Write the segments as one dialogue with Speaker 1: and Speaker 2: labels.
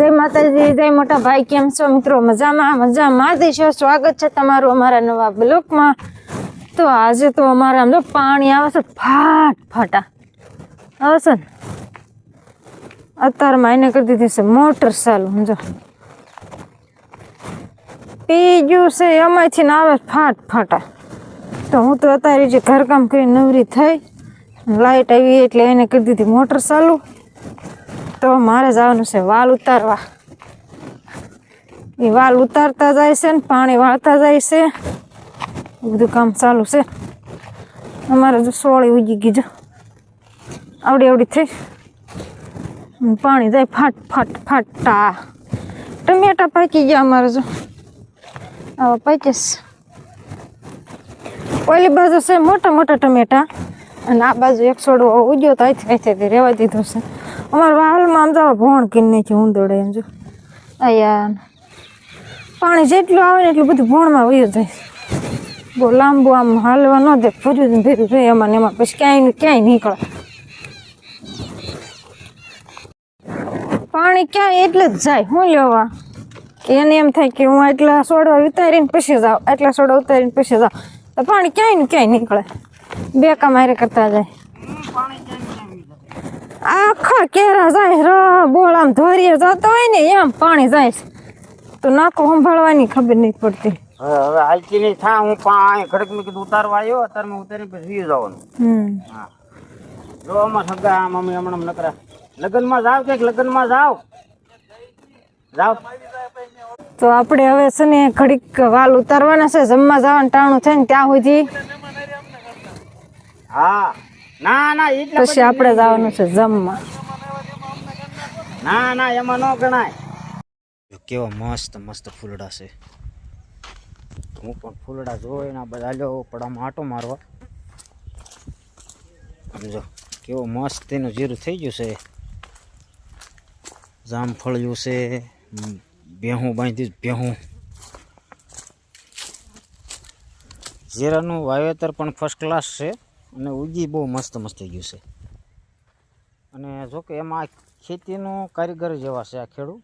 Speaker 1: જય માતાજી, જય મોટા ભાઈ, કેમ છો મિત્રો? મજામાં મજામાં. દેશો સ્વાગત છે તમારું અમારા નવા બ્લોકમાં. તો આજે તો અમારા આમ પાણી આવે છે ફાટ ફાટા આવે છે ને? અત્યારમાં એને કરી દીધી છે મોટર ચાલુ, સમજો. પી ગયું છે, એમાંથી ને આવે ફાટ ફાટા તો હું તો અત્યારે જે ઘરકામ કરીને નવરી થઈ. લાઈટ આવી એટલે એને કરી દીધી મોટર ચાલુ. તો મારે જવાનું છે વાલ ઉતારવા. એ વાલ ઉતારતા જાય છે ને પાણી વાળતા જાય છે. બધું કામ ચાલુ છે. અમારે જો સોળી ઉગી ગઈ જો. આવડી આવડી થઈ. પાણી જાય ફાટ ફાટ ફાટા. ટમેટા પાકી ગયા અમારે જો. આવા પાકીશ ઓલી બાજુ છે મોટા મોટા ટમેટા. અને આ બાજુ એક છોડવો ઉગ્યો તો અહીંથી અહીંથી રહેવા દીધો છે. અમારા વાહલમાં આમ તો ભોણ કીને છે ઊંદોડે એમ જો. અહીંયા પાણી જેટલું આવે ને એટલું બધું ભોણમાં વયું જાય. બહુ લાંબુ આમ હાલવા ન દે ભર્યું ભેરું થાય એમાં એમાં. પછી ક્યાંય ક્યાંય નીકળે. પાણી ક્યાંય એટલે જ જાય હું લેવા કે એને એમ થાય કે હું એટલા સોડા ઉતારીને પછી જાઉં એટલા સોડા ઉતારીને પછી જાઉં. તો પાણી ક્યાંય ને ક્યાંય નીકળે. બે કમારે કરતા જાય. આખા કેરા જાય ર બોળ આમ ધોરીએ જતો હોય ને એમ પાણી જાય તો નાકો સંભાળવાની ખબર નહીં પડતી.
Speaker 2: હવે હાલતી નહીં થા હું પાણી ખડક મેં કીધું ઉતારવા આવ્યો અત્યારે મેં ઉતારી પછી વી જવાનું.
Speaker 1: હમ.
Speaker 2: હા. જો આમાં સગા મમ્મી હમણાં નકરા. લગ્નમાં જાવ કે લગ્નમાં જાવ. જાવ.
Speaker 1: તો આપણે હવે છે ને ઘડીક વાલ ઉતારવાના છે જમવા જવાનું ટાણું થાય ને ત્યાં સુધી.
Speaker 2: હા. ના ના એટલે
Speaker 1: પછી આપણે જવાનું છે જમવા.
Speaker 2: ના ના એમાં ન ગણાય. કેવા મસ્ત મસ્ત ફૂલડા છે. હું પણ ફૂલડા જોઈને બધા લ્યો પડામાં આટો મારવા. સમજો કેવો મસ્ત તેનું જીરું થઈ ગયું છે. જામફળિયું છે ભેહું બાંધી ભેહું. જીરાનું વાવેતર પણ ફર્સ્ટ ક્લાસ છે. અને ઉગી બહુ મસ્ત મસ્ત ગયું છે. અને જો કે એમાં ખેતીનો કારીગર જેવા છે આ ખેડૂ.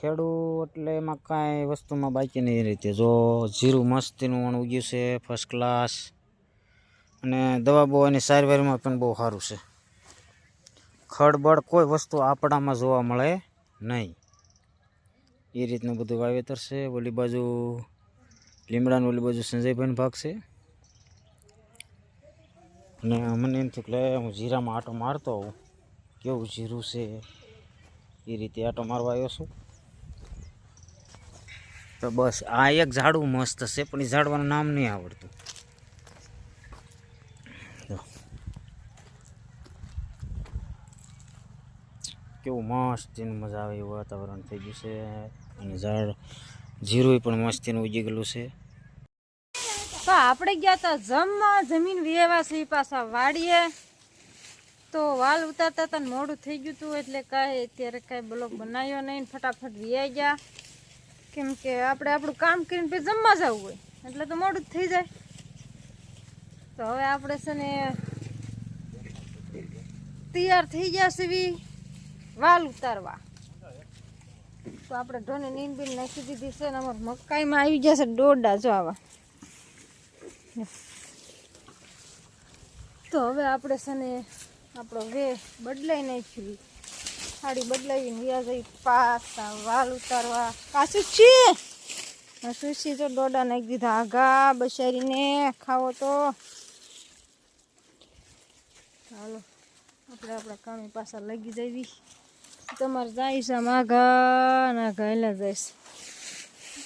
Speaker 2: ખેડૂ એટલે એમાં કાંઈ વસ્તુમાં બાકી નહીં એ રીતે જો જીરું મસ્તીનું પણ ઉગ્યું છે ફર્સ્ટ ક્લાસ અને દવા બહુ એની સારવારમાં પણ બહુ સારું છે. ખડબડ કોઈ વસ્તુ આપણામાં જોવા મળે નહીં. એ રીતનું બધું વાવેતર છે. ઓલી બાજુ લીમડાનું ઓલી બાજુ સંજયભાઈનો ભાગ છે. અને મને એમ થયું કે હું જીરામાં આટો મારતો હોઉં કેવું જીરું છે? એ રીતે આટો મારવા આવ્યો છું. તો બસ, આ એક ઝાડવું મસ્ત છે, પણ એ ઝાડવાનું નામ નહીં આવડતું. કેવું મસ્ત એનું મજા આવે એવું વાતાવરણ થઈ ગયું છે. અને ઝાડ જીરું પણ મસ્તીનું ઉગી ગયેલું છે.
Speaker 1: તો આપણે ગયા હતા જમવા, જમીન વેવા છે, ઈ પાછા વાડીએ. તો વાલ ઉતારતા હતા ને મોડું થઈ ગયું હતું એટલે કાંઈ અત્યારે કાંઈ બ્લોક બનાવ્યો નહીં ને ફટાફટ વ્યાઈ ગયા. કેમ કે આપણે આપણું કામ કરીને પછી જમવા જવું હોય, એટલે તો મોડું જ થઈ જાય. તો હવે આપણે છે ને તૈયાર થઈ ગયા સીવી વાલ ઉતારવા. તો આપણે ઢોને નીંદ બીન નાખી દીધી છે ને અમારે મકાઈમાં આવી ગયા છે ડોડા જો આવા તો હવે આપણે છે ને આપણો વે બદલાઈ નાખ્યું. સાડી બદલાવીને વ્યા જઈ પાછા વાલ ઉતારવા. પાછું છે સુશી તો ડોડા નાખી દીધા. આઘા બસારીને ખાવો તો. ચાલો આપણે આપણા કામે પાછા લાગી જવી તમારે જાય છે આઘા ને આઘા જાય છે.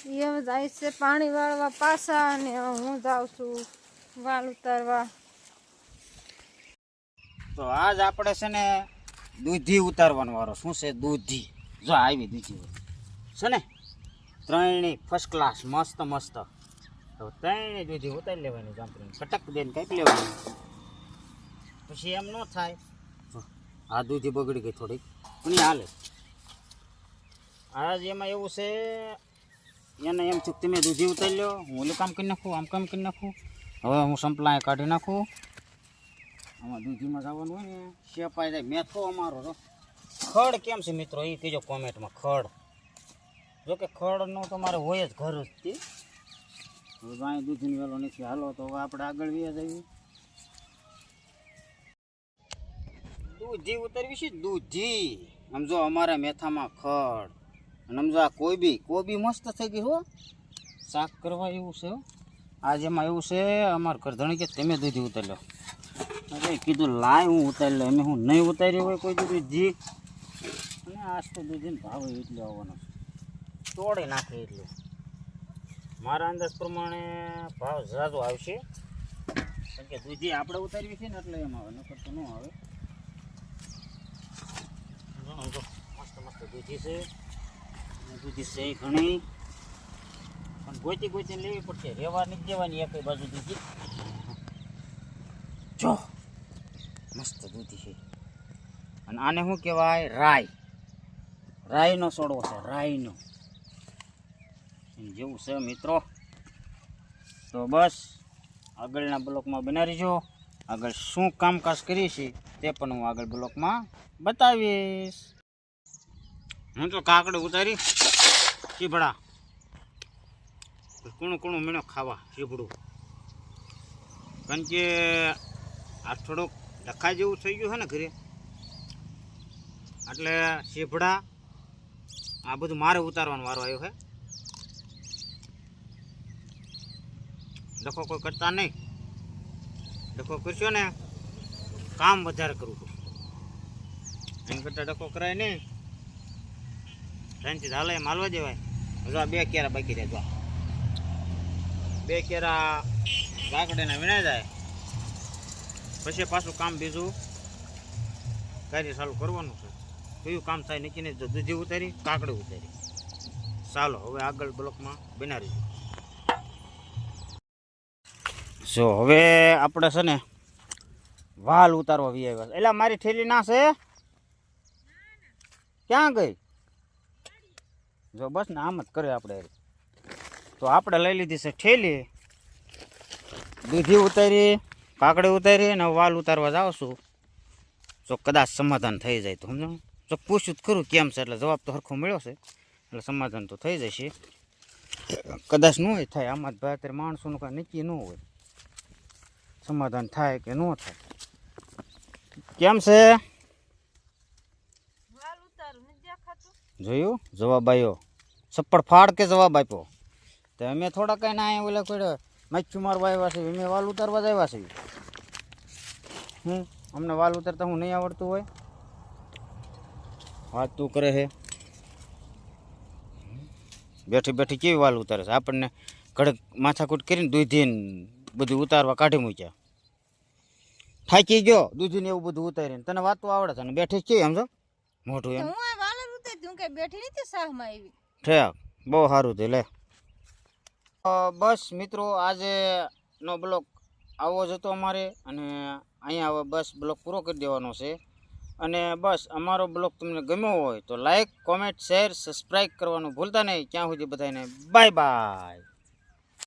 Speaker 1: એ હવે જાય છે પાણી વાળવા પાછા અને હું જાઉં છું વાલ ઉતારવા.
Speaker 2: તો આજ આપણે છે ને દૂધી ઉતારવાનો વારો. શું છે દૂધી? જો આવી દૂધી છે ને? ત્રણેય ફર્સ્ટ ક્લાસ મસ્ત મસ્ત. તો ત્રણેય દૂધી ઉતારી લેવાની જાંપડીને કટક દઈને કાપી લેવાની. પછી એમ ન થાય. આ દૂધી બગડી ગઈ થોડીક. પણ હાલે. આજ એમાં એવું છે એને એમ છે કે તમે દૂધી ઉતારી લો હું ઓલું કામ કરી નાખું આમ કામ કરી નાખું. હવે હું સંપલા કાઢી નાખું. આમાં દૂધીમાં જવાનું હોય ને શેપાઈ જાય. મેથો અમારો તો ખડ કેમ છે મિત્રો? એ કહેજો કોમેન્ટમાં ખડ. જો કે ખડનો તો મારે હોય જ ઘર જ. હવે ગાય દૂધની વેલો નથી. હાલો તો હવે આપણે આગળ વ્યા જઈએ. દૂધી ઉતરવી છે? દૂધી. સમજો અમારા મેથામાં ખડ. અને સમજો આ કોબી કોબી મસ્ત થઈ ગઈ હો. શાક કરવા એવું છે હો. આ જેમાં એવું છે અમારા ઘરધણી કે તમે દૂધી ઉતારી લો અરે કીધું લાય હું ઉતારી લો એમ હું નહીં ઉતાર્યું હોય કોઈ દીધું જી. અને આજ તો દૂધીને ભાવ એટલો આવવાનો છે. તોડી નાખે એટલું. મારા અંદાજ પ્રમાણે ભાવ ઝાઝો આવશે. કારણ કે દૂધી આપણે ઉતારવી છે ને એટલે એમ આવે નકર તો ન આવે. મસ્ત મસ્ત દૂધી છે. દૂધી છે ઘણી. પણ ગોતી ગોતી લેવી પડશે. રેવા નહીં દેવાની એક બાજુ દૂધી જો, મસ્ત દૂધી છે. અને આને શું કહેવાય? રાય રાયનો સોડવો છે રાયનો જેવું છે મિત્રો. તો બસ, આગળના બ્લોકમાં બના જો આગળ શું કામકાજ કરીએ છીએ તે પણ હું આગળ બ્લોકમાં બતાવીશ. હું તો કાકડી ઉતારી, ચીભડા. કુણું કુણું મીણો ખાવા, ચીભડું. કારણ કે આ થોડુંક ડખા જેવું થઈ ગયું છે ને ઘરે. એટલે ચીભડા, આ બધું મારે ઉતારવાનો વારો આવ્યો છે. ડખો કોઈ કરતા નહીં. ડખો કરશો ને, કામ વધારે કરવું છું. એમ કરતાં ડખો કરાય નહીં. શાંતિ હાલે માલવા દેવાય. હજુ બે કેરા બાકી રહે, જો બે કેરા વાકડીને વીણાઈ જાય. પછી પાછું કામ બીજું કાર્ય ચાલુ કરવાનું છે. કયું કામ થાય નક્કી જો દૂધી ઉતારી, કાકડી ઉતારી. ચાલો, હવે આગળ બ્લોકમાં બનાવી જો હવે આપણે છે ને વાલ ઉતારવા વી આવ્યા એટલે મારી થેલી ના છે? ક્યાં ગઈ? જો બસ ને આમ જ કરે આપણે. તો આપણે લઈ લીધી છે ઠેલી. દૂધી ઉતારી, કાકડી ઉતારી અને વાલ ઉતારવા જાઉં છું. જો કદાચ સમાધાન થઈ જાય તો સમજો. જો પૂછ્યું જ ખરું કેમ છે એટલે જવાબ તો સરખો મળ્યો છે. એટલે સમાધાન તો થઈ જશે. કદાચ ન હોય થાય, આમાં જ ભાઈ અત્યારે માણસોનું કાંઈ નક્કી ન હોય. સમાધાન થાય કે ન થાય. કેમ છે
Speaker 1: વાલ ઉતારું નથી દેખાતું
Speaker 2: જોયું? જવાબ આવ્યો સપ્પડ ફાડ કે જવાબ આપ્યો? તો અમે થોડા કંઈ ના ઓલા કોઈ મચ્છું મારવા આવ્યા છે. અમે વાલ ઉતારવા જ આવ્યા છીએ હું? અમને વાલ ઉતારતા હું નહીં આવડતું હોય? વાત તું કરે છે બેઠી બેઠી કેવી વાલ ઉતારે છે? આપણને ઘડક માથાકૂટ કરીને દૂધીને બધું ઉતારવા કાઢી મૂક્યા. થાકી ગયો દૂધીને એવું બધું ઉતારીને. તને વાતો આવડે છે ને? બેઠી કેવી સમજો મોઢું એમ.
Speaker 1: કઈ બેઠી નથી સાહમાં આવી?
Speaker 2: ઠેક બહુ સારું થયું લે. બસ મિત્રો આજે નો બ્લોક આવો જ હતો અમારે અને અહીંયા હવે બસ બ્લોક પૂરો કરી દેવાનો છે. અને બસ, અમારો બ્લોગ તમને ગમ્યો હોય તો લાઇક કોમેન્ટ, શેર, સબસ્ક્રાઈબ કરવાનું ભૂલતા નહીં. ક્યાં સુધી બધાને બાય બાય